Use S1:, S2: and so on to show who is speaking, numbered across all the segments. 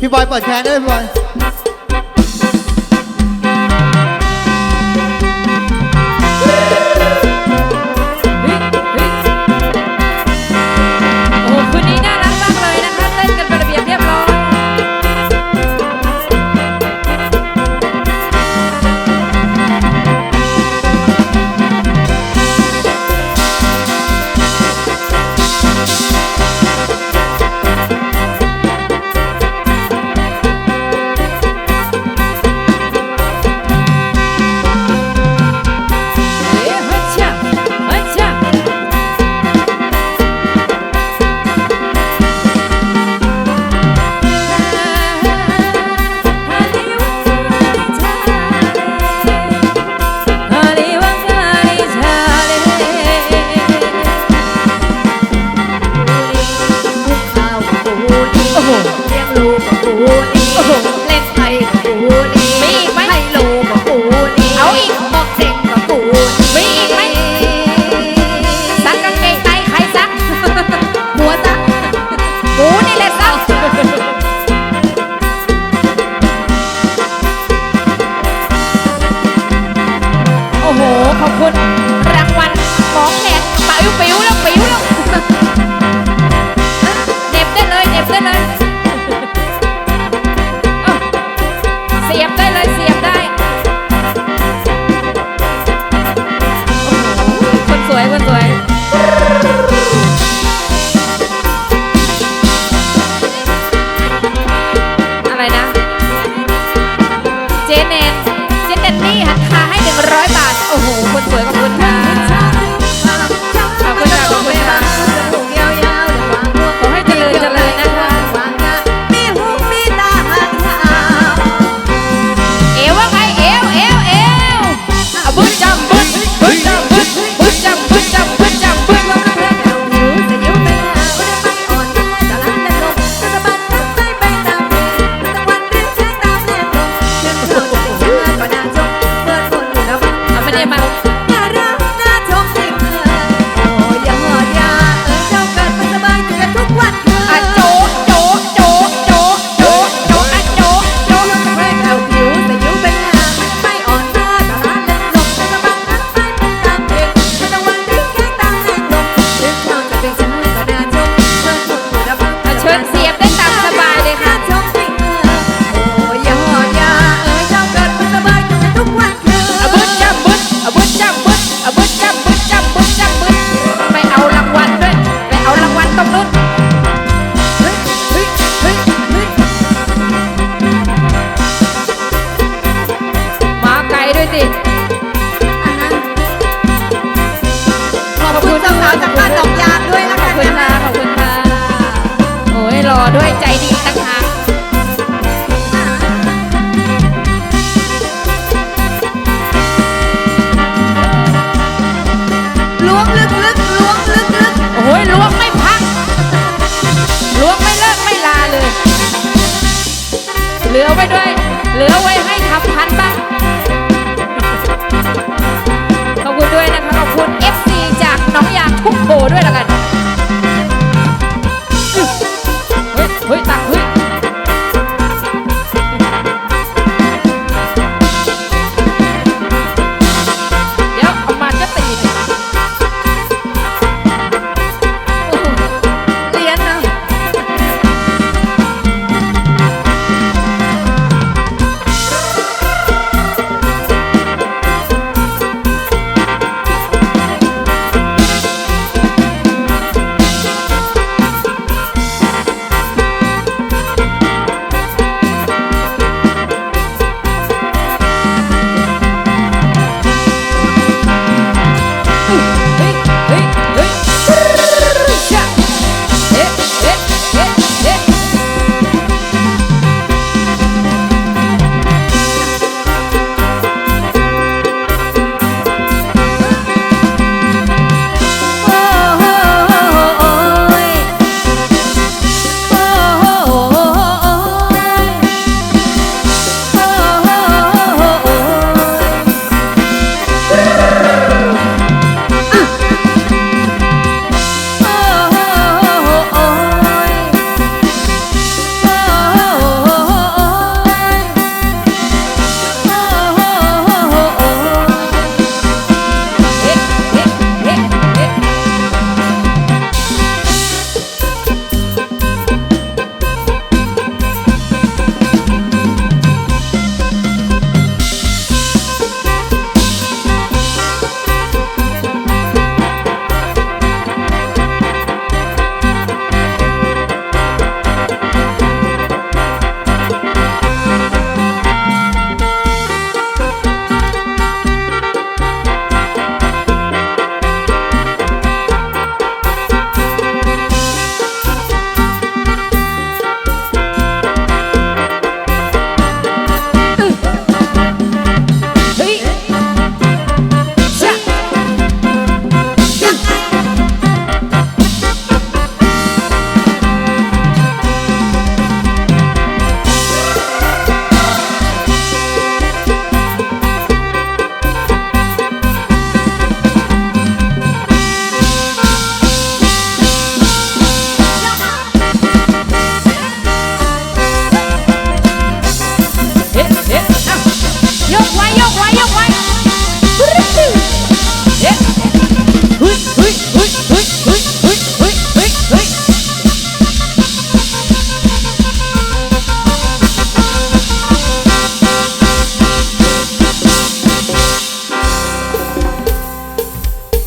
S1: พี่บอยเปิดแคนด้วยพี่บอย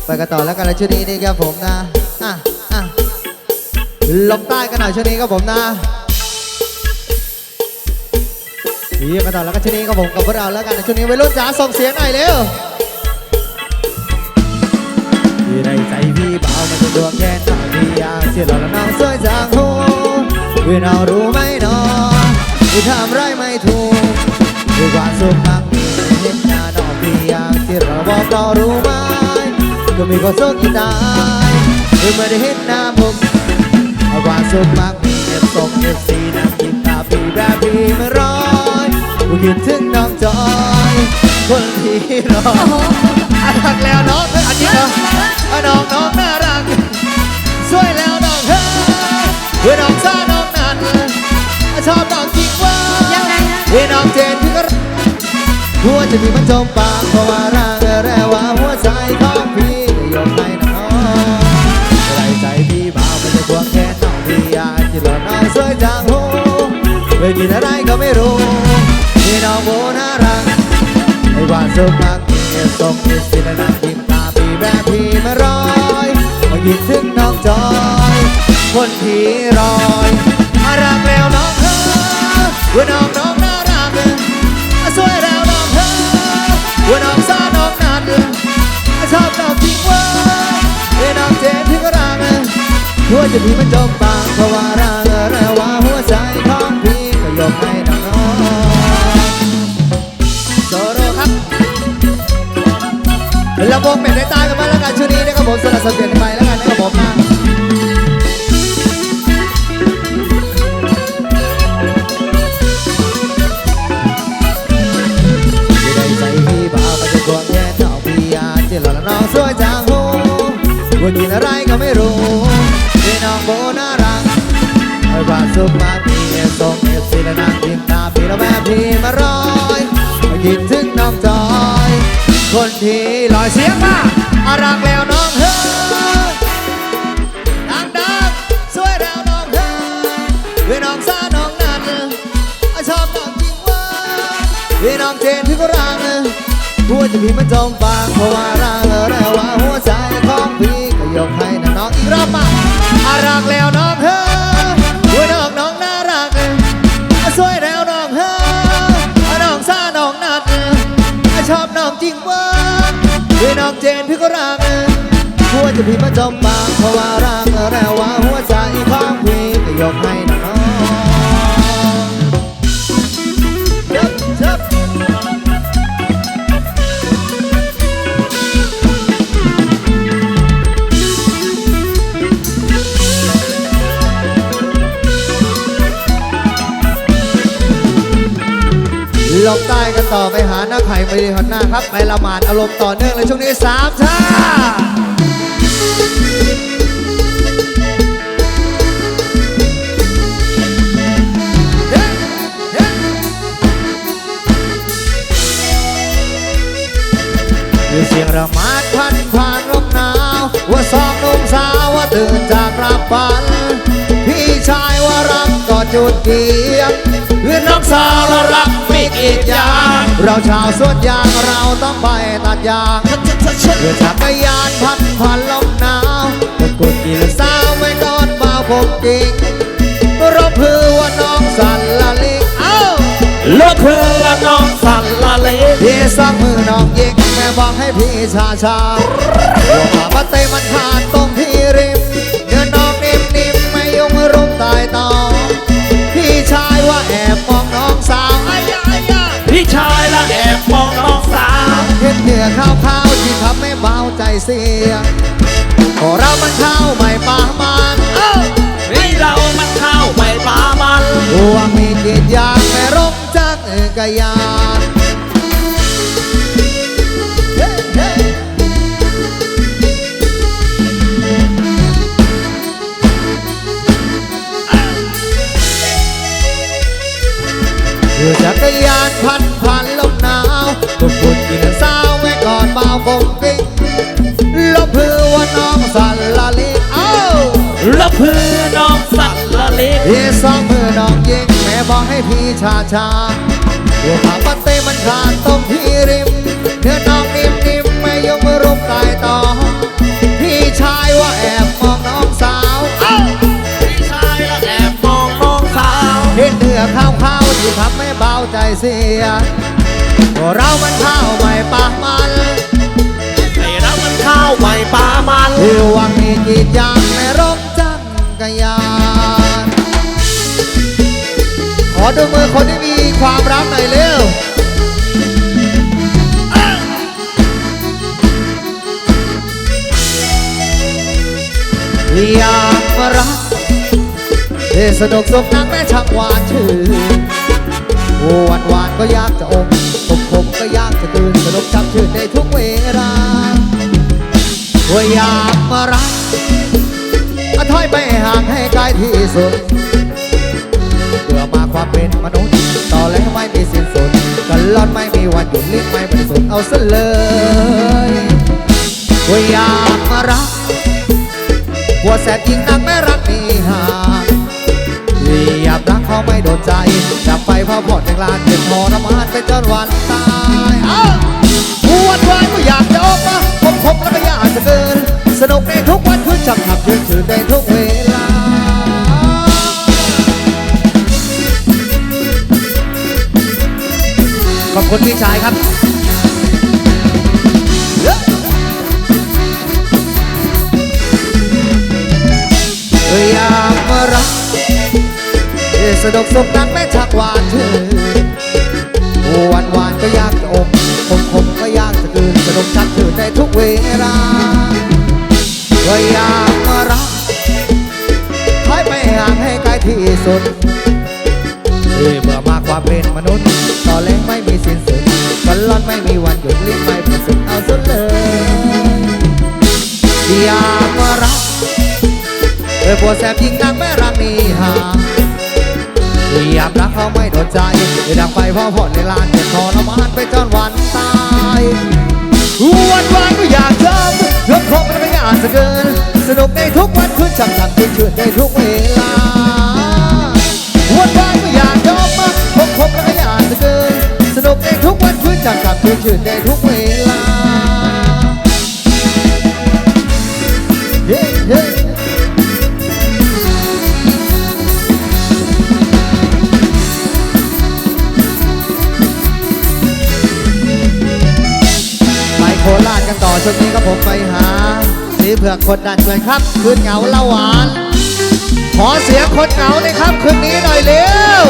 S2: ไปกั
S3: น
S2: ต่
S3: อ
S2: แล้วกันในช่วงนี้นี่ครั
S3: บ
S4: ผมนะอะอะลงใต้กันหน่อยช่วงนี้ครับผมนะดีกันต่อแล้วกันช่วงนี้ครับผมกับพวกเราแล้วกันในช่วงนี้วัยรุ่นจ๋าส่งเสียงหน่อยเร็วที่ในใจพี่เบามันจะดวงแค่ไหนพี่อยากเสียเราแล้วน้องสวยจังหูพี่น้องรู้ไหมน้องพี่ทำไรไม่ถูกด้วยความสุขมากมีเห็นหน้าน้องพี่อยากที่เราบอกเรารู้ไหม ก็มีความสุขที่ตายคือไม่ได้เห็นหน้าผมเอาความสุขมากมีเอฟส่งเอฟซีนั่งกินตาปีแบบปีม่ร้อยกูคิดถึงน้องจอย คนที่รออารักแล้วน้องเอ้ยอันนี้เหรออะน้องน้องน่ารักสวยแล้วน้องเฮ้ยเฮ้ยน้องซ่าน้องนั่นชอบน้องจริงว่า
S1: ยังไงฮะ
S4: เฮ้ยน้องเจนพี่ก็หัวจะมีมันจมปากเพราะว่าร่างแร่ว่าหัวใจขอ เคยกินอะไรก็ไม่รู้พี่น้องโบน่ารักไอ้ว่าสุขมากมีส่งมีสิละนั่งยิ้มตาพี่แบบพี่มารอยมาคิดถึงน้องจอย คนที่รอย ว่ากินอะไรก็ไม่รู้ที่น้องโบน่ารักให้วาสุขมาพี่เอส่งเอฟซีและนางยิ้มตาพี่แล้วแม่พี่มารอยมาคิดถึงน้องจอย คนที่ลอยเสียงมาอารักแล้วน้องเฮ้ยดังดังสวยแล้วน้องเฮ้ยเวยน้องสาน้องนันชอบน้องจริงว่าพี่น้องเจนที่ก็รักหัวใจพี่มันจมปากเพราะว่ารักแล้วว่าหัวใจของพี่ ยกให้นะน้องอีกรอบมาอารักแล้วน้องเฮ้อหัวน้องน้องน่ารักสวยแล้วน้องเฮ้อน้องซาน้องนัดชอบน้องจริงวะด้วยน้องเจนพี่ก็รักหัวใจพี่มาจมปากเพราะว่ารักแล้วว่าหัวใจของพี่ก็ยกให้ ต่อไปหาหน้าไข่ไม่ดีหันหน้าครับ ไปละหมาดอารมณ์ต่อเนื่องเลยช่วงนี้สามชาเสียงระมาดพันผ่านลมหนาว ว่าสองนุ่มสาวว่าตื่นจากรับฝัน พี่ชายว่ารักก็จุดเกี เพื่อนน้องสาวเรารักมีกรีดยาง เราชาวสวนยางเราต้องไปตัดยางเพื่อจักรยานพันผ่านลมหนาวคนกุดกีสาวไม่นอนเฝ้าผมจริงรบพือว่าน้องสันละลิกเอ้า
S5: เลือกเพื่อน้องสันละเล
S4: พี่สองมือน้องยิงแม่บอกให้พี่ชาชาหัวขาบัตเตมันขาดตรงที่ริม เบาใจเสียก็เรามันเข้าไม่ปามันเอ้า
S5: นี่เรามันเข้าไปป่ามัน
S4: ห่วงมีเกียรติยางแม่ร่มจักกะยานเฮ้เฮ้คือจักรยานพันพันลมหนาวทุกคนกินสาวไม่ก่อนเบาคงกิ้ง ให้พี่ชาชาหัวขาปัดเต้มันขา
S5: ดตรงที่ริมเธอน้องนิ่มนิ่มไม่ย
S4: กมือรุมกายต่อ พี่ชายว่าแอบมองน้องสาวพี่ชายละแอบมองน้องสาวเห็นเนื้อข้าวข้าวที่ทำให้เบาใจเสียก็เรามันข้าวใหม่ปามัน
S5: ไอเรามันข้าวใหม่ปามัน
S4: เอววังมีกีดยางในรถ อดูมือคนที่มีความรักหน่อยเร็วอยากมารักเที่สนุกสุขนักแม่ช่างหวานชื่นหวานหวานก็ยากจะอมขมขมก็ยากจะตื่นสนุกจับชื่นในทุกเวลาว่าอยากมารักอถอยไปห่างให้ไกลที่สุด เพื่อมาความเป็นมนุษย์ ต่อแล้วไม่มีสิ้นสุดกันลอนไม่มีวันหยุดลิ้นไม่บริสุทธิ์เอาซะเลยว่าอยากมารักหัวแสบยิงนักแม่รักมีหางอยากรักเขาไม่โดนใจจับไปเพราะพอดในกลานเก็บทรมานไปจนวันตายอ้าวันวันก็อยากจะออกมาพบพบแล้วก็อยากจะเกินสนุกในทุก คุณพี่ชายครับอยากมารักสนุกสุขนักแม่ชักหวานชื่นหวานหวานก็อยากจะอมคมคมก็อยากจะกลืนสนุกชักชื่นในทุกเวลาก็อยากมารักถอยไปห่างให้ไกลที่สุดเมื่อมา ความเป็นมนุษย์ต่อแรงไม่มีสิ้นสุดวันร้อนไม่มีวันหยุดลิ้นไม่ประสุดเอาสุดเลยอยากมารักเออปวดแสบยิงนักแม่รักนี่หาอยากรักเขาไม่โดนใจดังไปพราะพอดในลานเจ็บทรมานไปจนวันตายวันวันก็อยากเจอเพื่อคบแล้วก็อยากจะเกิน สนุกในทุกวันคืนช่างช่างคืนชื่นในทุกเวลา สนุกในทุกวันคืนช่างช่างคืนชื่นในทุกเวลาเฮ้เฮ้โคราชกันต่อช่วงนี้ก็ผมไปหาสีเผือกคนดันเลยครับ คืนเหงาล่าหวาน ขอเสียงคนเหงาเลยครับ คืนนี้หน่อยเร็ว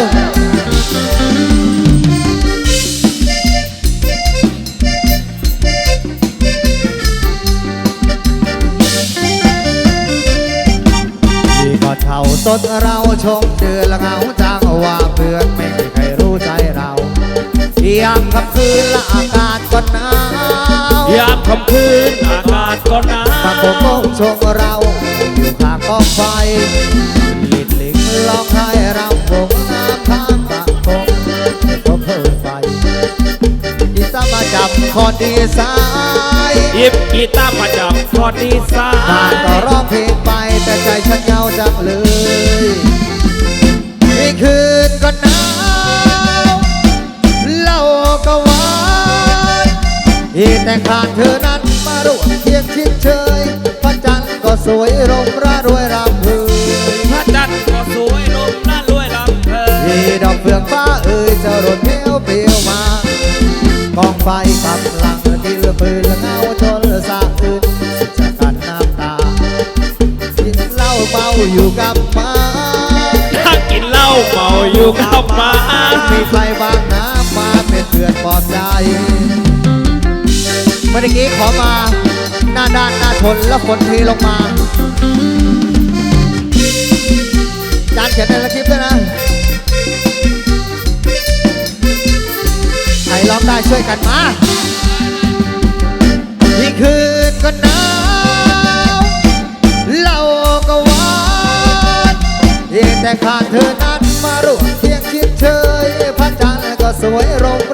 S4: เท่าสดเราชมเดือนละเหงาจังว่าเพื่อนไม่มีใครรู้ใจเรายามค่ำคืนและอากาศก็หนาว ยา
S5: มค่ำคืนอากาศก็หนาว
S4: ปากโกโก้ชงเรา อยู่ข้างกองไฟลิดลิงร้องไห้รำวงน้ำข้างปากโกงพบเพลิงไฟอีสามาจับคอนดีสา ย
S5: หยิบกีตาร์มาจับคอร์ดดีไซ
S4: บ้าน
S5: น์
S4: ก็ร้องเพลงไปแต่ใจฉันเหงาจังเลยนี่คืนก็หนาวเหล้าก็หวานอีแต่ขาดเธอนั้นมาร่วมเคียงชิดเชยพระจันทร์ก็สวยร่มระรวยรำพืน
S5: พระจันทร์ก็สวยลมน่ารวยลำเพลิน
S4: ที่ดอกเฟืองฟ้าเอ่ยจะรด อยู่กับหมา
S5: ถ้ากินเหล้าเมาอยู่กับหมา
S4: มีใครบางน้ำมาเป็นเพื่อนปลอบใจเมื่อกี้ขอมา หน้าด้านหน้าชนแล้วฝนเทลงมาจานเขียนในละคลิปด้วยนะใครร้องได้ช่วยกันมาที่คืน ขาดเธอนั้นมาร่วมเคียงคิดเชยพระจันทร์ก็สวยร่ม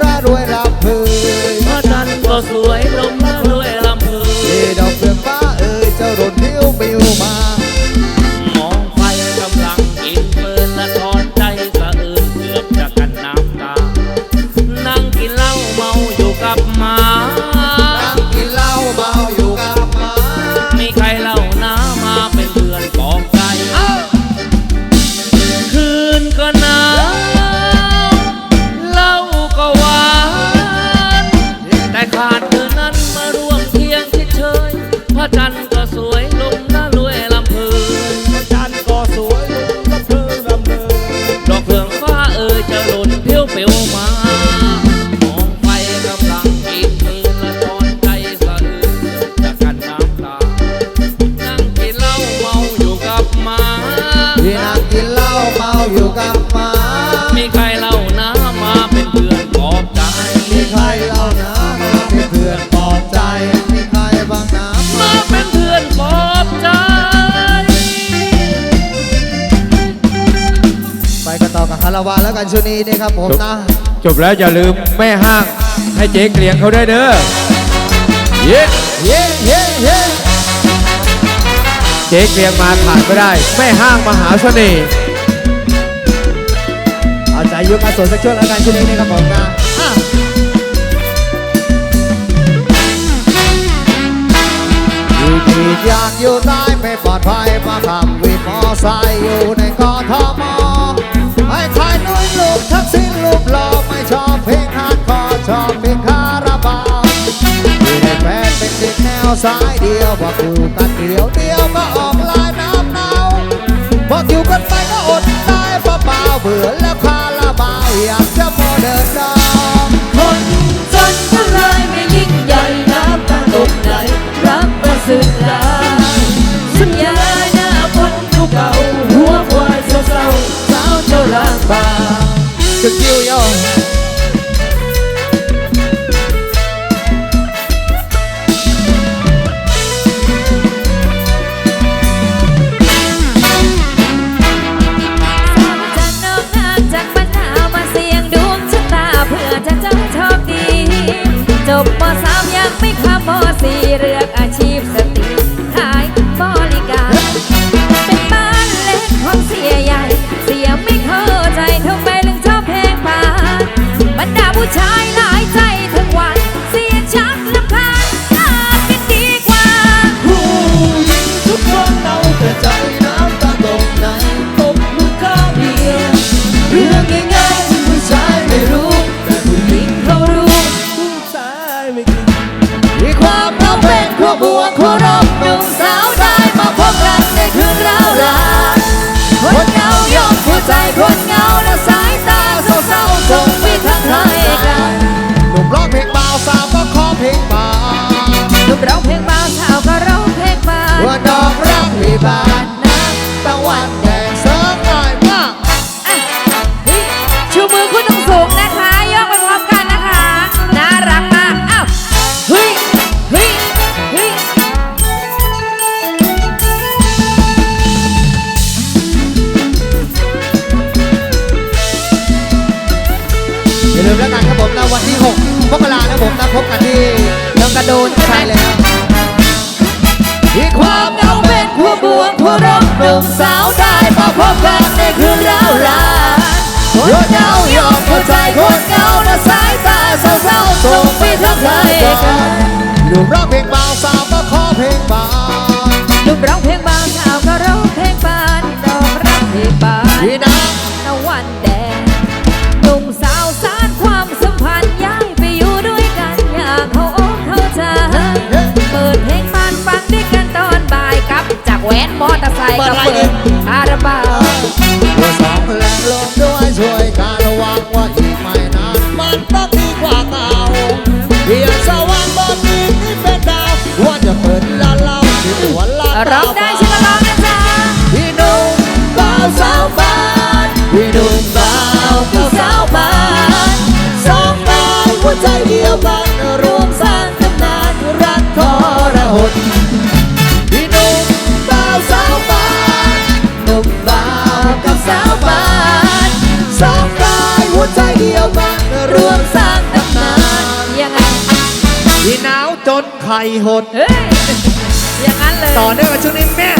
S5: ละ
S4: วันแล้วกันช่วงนี้นะครับผมนะ
S6: จบแล้วอย่าลืมแม่ห้างให้เจ๊เกลียงเขาได้วยเด้อเย้
S4: เย้เย้เย้
S6: เจ๊เกลียงมาขาดไม่ได้ แม่ห้างมหาเสน่ห์
S4: เอาใจยุคอาสนสักช่วงแล้วกันช่วงนี้นะครับผมนะอะอยู่ที่อยากอยู่ใต้ไม่ปลอดภัยมาขับวินมอไซค์อยู่ในกทมไอ้ชาย นุ่ยลูกทักษิณรูปหล่อไม่ชอบเพลงฮาร์ดคอร์ชอบเพลงคาราบาวมีในแฟนเป็นเด็กแนวสายเดียวว่าคู่กันเดียวเดียวก็ออกลา เลือกอา
S1: มสาวได้
S4: มาพบกันในคืนราวลาคนเหงายอมเข้า
S3: ใจ
S4: คนเหงาและสายตาเศร้าๆส่งไปทักทายกันหนุ่มร้องเพลงเบาสาวก็ขอเพลงเบา
S1: หนุ่มร้องเพลง นมอเตอ
S3: ร์ไซค์กับเปิดคาราบาว
S4: ตัวสองแรงลงด้วยช่วยการระวังว่าอีกไม่นานมันต้องดีกว่าเก่าเพียงสว่างบนนี้นี่เป็นดาวว่าจะเปิดลาเล่าที่หัวลา
S1: ร้อ
S4: จนไข่หด
S1: เฮ้ยอย่างนั้นเลย
S4: ต่อเนื่องกับช่วงนี้แม่ฮักแม่ฮัก